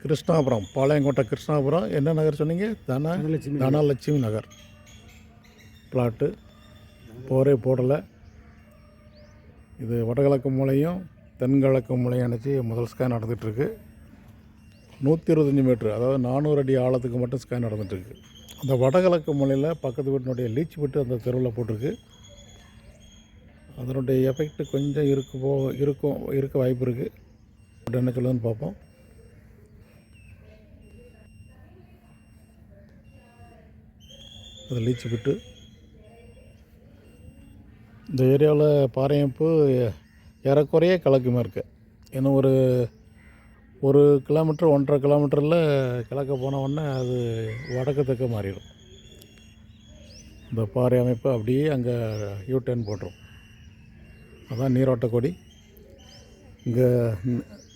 கிருஷ்ணாபுரம் பாளையங்கோட்டை கிருஷ்ணாபுரம் என்ன நகர் சொன்னீங்க? தன தனலட்சுமி நகர். பிளாட்டு போரே போடலை. இது வடகிழக்கு மூலையும் தென்கிழக்கு மூலையும் அணைச்சி முதல் ஸ்கேன் நடந்துகிட்ருக்கு நூற்றி இருபத்தஞ்சி மீட்ரு அதாவது நானூறு அடி ஆழத்துக்கு மட்டும் ஸ்கேன் நடந்துகிட்ருக்கு அந்த வடகிழக்கு மூலையில் பக்கத்து வீட்டினுடைய லீச் விட்டு அந்த தெருவில் போட்டிருக்கு. அதனுடைய எஃபெக்ட் கொஞ்சம் இருக்கு போ இருக்கும் இருக்க வாய்ப்பு இருக்குது என்ன சொல்லுதுன்னு பார்ப்போம். அது லீச்சு விட்டு இந்த ஏரியாவில் பாறையமைப்பு ஏறக்குறைய கிழக்குமே மேற்கு ஏன்னா ஒரு ஒரு கிலோமீட்டர் ஒன்றரை கிலோமீட்டரில் கிழக்க போன உடனே அது வடக்கு தெற்க மாறிடும். இந்த பாறை அமைப்பு அப்படியே அங்கே யூடர்ன் போட்டுரும். அதான் நீரோட்ட கொடி இங்கே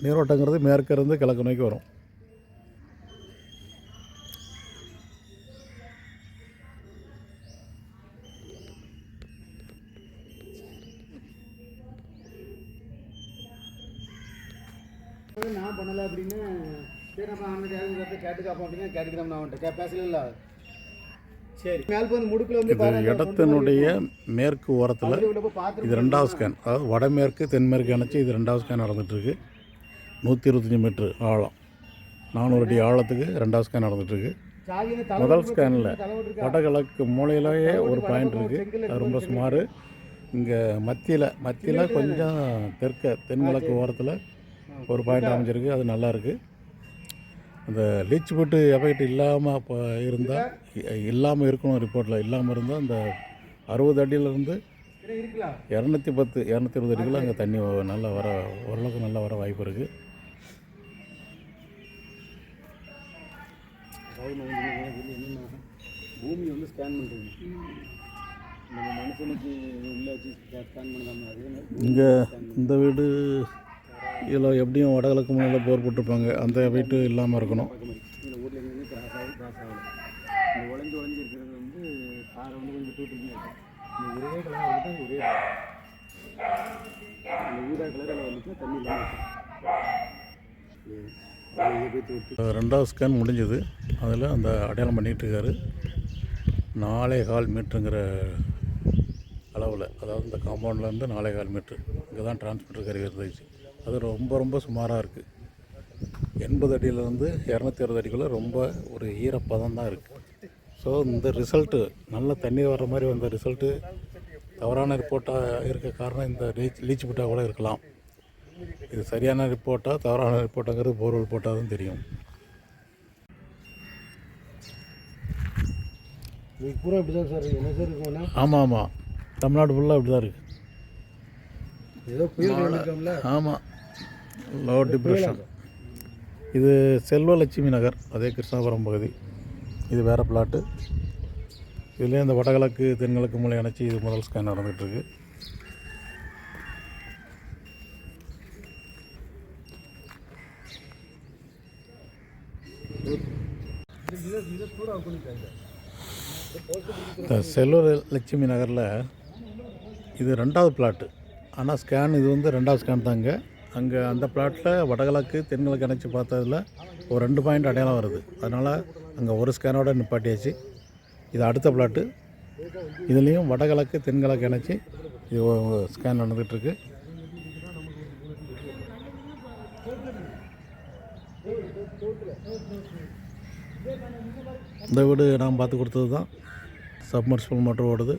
நீரோட்டங்கிறது மேற்கிருந்து கிழக்கு நோக்கி வரும். நான் பண்ணலை அப்படின்னு சரி நம்ம அண்ணன் கேட்டு கேட்டு காப்போம் அப்படின்னா கேட்டுக்கிறோம் நான் அவன்கிட்ட கே பேசல சரி. வந்து இது இடத்தினுடைய மேற்கு ஓரத்தில் இது ரெண்டாவது ஸ்கேன் அதாவது வடமேற்கு தென்மேற்கு அணைச்சி இது ரெண்டாவது ஸ்கேன் நடந்துகிட்ருக்கு நூற்றி இருபத்தஞ்சி மீட்ரு ஆழம். நானூறு அடி ஆழத்துக்கு ரெண்டாவது ஸ்கேன் நடந்துகிட்ருக்கு முதல் ஸ்கேனில் வடகிழக்கு மூலையிலேயே ஒரு பாயிண்ட் இருக்குது அது ரொம்ப சுமார். இங்கே மத்தியில் மத்தியில் கொஞ்சம் தெற்க தென்கிழக்கு ஓரத்தில் ஒரு பாயிண்ட் அமைஞ்சிருக்கு. அது நல்லா இருக்கு அந்த லீச் போட்டு எஃபெக்ட் இல்லாமல் இப்போ இருந்தால் இல்லாமல் இருக்கணும் ரிப்போர்ட்டில் இல்லாமல் இருந்தால் அந்த அறுபது அடியிலேருந்து இரநூத்தி பத்து இரநூத்தி இருபது அடிக்குள்ள அங்கே தண்ணி வ- நல்லா வர ஓரளவுக்கு நல்லா வர வாய்ப்பு இருக்குது பூமி வந்து ஸ்கேன் பண்ணுறது நம்ம மனுஷனுக்கு உள்ள வச்சு ஸ்கேன் பண்ணாமல் அதே மாதிரி இங்கே இந்த வீடு இதில் எப்படியும் வடகிழக்கு மூலையில் போர் போட்டிருப்பாங்க. அந்த வீட்டு இல்லாமல் இருக்கணும். கிராஸ் இருக்கிறது வந்து காரை வந்து கொஞ்சம் தண்ணி ரெண்டாவது ஸ்கேன் முடிஞ்சது. அதில் அந்த அடையாளம் பண்ணிகிட்டு இருக்காரு. நாலே கால் மீட்டருங்கிற அளவில் அதாவது இந்த காம்பவுண்ட்லேருந்து நாலே கால் மீட்ரு இங்கே தான் டிரான்ஸ்மிட்டர் கருவி இருந்துச்சு அது ரொம்ப ரொம்ப சுமாராக இருக்குது எண்பது அடியிலேருந்து இரநூத்தி அறுபது அடிக்குள்ளே ரொம்ப ஒரு ஈரப்பதம் தான் இருக்குது ஸோ இந்த ரிசல்ட்டு நல்ல தண்ணி வர்ற மாதிரி வந்த ரிசல்ட்டு தவறான ரிப்போர்ட்டாக இருக்க காரணம் இந்த லீச் லீச் பிட்டா கூட இருக்கலாம். இது சரியான ரிப்போர்ட்டா தவறான ரிப்போர்ட்டாங்கிறது போர்வெல் போட்டால் தான் தெரியும். பூரா இப்படி தான் சார் என்ன சார் ஆமாம் ஆமாம் தமிழ்நாடு ஃபுல்லாக இப்படி தான் இருக்குது ஏதோ ஆமாம் லோ டிப்ரெஷன் இது செல்வலட்சுமி நகர் அதே கிருஷ்ணாபுரம் பகுதி. இது வேறு பிளாட்டு இதுலேயே இந்த வடகிழக்கு தென்கிழக்கு மூலை அணைச்சி இது முதல் ஸ்கேன் நடந்துகிட்ருக்கு இந்த செல்வலட்சுமி நகரில் இது ரெண்டாவது பிளாட்டு ஆனால் ஸ்கேன் இது வந்து ரெண்டாவது ஸ்கேன் தாங்க. அங்கே அந்த பிளாட்டில் வடகிழக்கு தென்கிழக்கு இணைச்சி பார்த்ததுல ஒரு ரெண்டு பாயிண்ட் அடையாளம் வருது. அதனால் அங்கே ஒரு ஸ்கேனோட நிப்பாட்டியாச்சு. இது அடுத்த பிளாட்டு இதுலேயும் வடகிழக்கு தென்கிழக்கு இணைச்சி இது ஸ்கேன் நடந்துகிட்ருக்கு. இந்த வீடு நான் பார்த்து கொடுத்தது தான் சப்மர்சிபிள் மோட்டர் ஓடுது.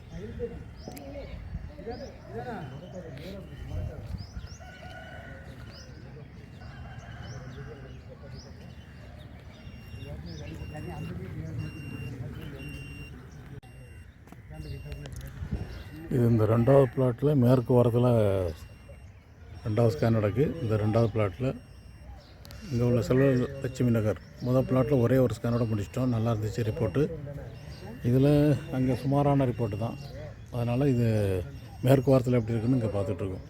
இது இந்த ரெண்டாவது பிளாட்டில் மேற்கு வாரத்தில் ரெண்டாவது ஸ்கேன் நடக்கு. இந்த ரெண்டாவது பிளாட்டில் இங்கே உள்ள செல்வ லட்சுமி நகர். முதல் பிளாட்டில் ஒரே ஒரு ஸ்கேனோட முடிச்சிட்டோம். நல்லா இருந்துச்சு ரிப்போர்ட்டு இதில் அங்கே சுமாரான ரிப்போர்ட்டு தான். அதனால் இது மேற்கு வாரத்தில் எப்படி இருக்குன்னு இங்கே பார்த்துட்ருக்கோம்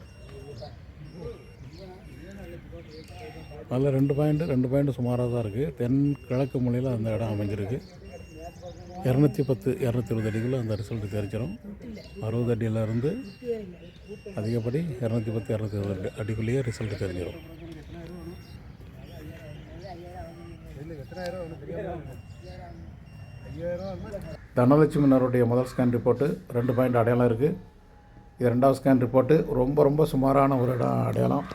அதில் ரெண்டு பாயிண்ட்டு ரெண்டு பாயிண்ட் சுமாராக தான் இருக்குது. தென் கிழக்கு மூலையில் அந்த இடம் அமைஞ்சிருக்கு. இரநூத்தி பத்து இரநூத்தி இருபது அடிக்குள்ளே அந்த ரிசல்ட் தெரிஞ்சிடும். அறுபது அடியிலேருந்து அதிகப்படி இரநூத்தி பத்து இரநூத்தி இருபது அடி அடிக்குள்ளேயே ரிசல்ட் தெரிஞ்சிடும். தனலட்சுமினருடைய தனலட்சுமி முதல் ஸ்கேன் ரிப்போர்ட்டு ரெண்டு பாயிண்ட் அடையாளம் இருக்குது. இது ரெண்டாவது ஸ்கேன் ரிப்போர்ட்டு ரொம்ப ரொம்ப சுமாரான ஒரு இடம் அடையாளம்.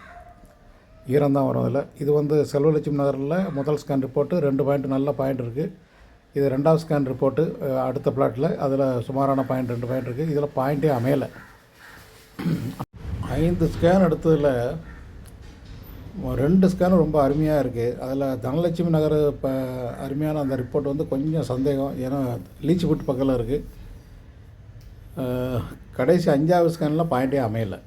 ஈரம் தான் வரும் அதில். இது வந்து செல்வலட்சுமி நகரில் முதல் ஸ்கேன் ரிப்போர்ட்டு ரெண்டு பாயிண்ட் நல்ல பாயிண்ட் இருக்குது இது ரெண்டாவது ஸ்கேன் ரிப்போர்ட்டு அடுத்த பிளாட்டில் அதில் சுமாரான பாயிண்ட் ரெண்டு பாயிண்ட் இருக்குது இதில் பாயிண்ட்டே அமையலை. ஐந்து ஸ்கேன் எடுத்ததில் ரெண்டு ஸ்கேனும் ரொம்ப அருமையாக இருக்குது அதில் தனலட்சுமி நகர் இப்போ அருமையான அந்த ரிப்போர்ட் வந்து கொஞ்சம் சந்தேகம். ஏன்னா லீச்சிபுட் பக்கத்தில் இருக்குது கடைசி அஞ்சாவது ஸ்கேனில் பாயிண்டே அமையலை.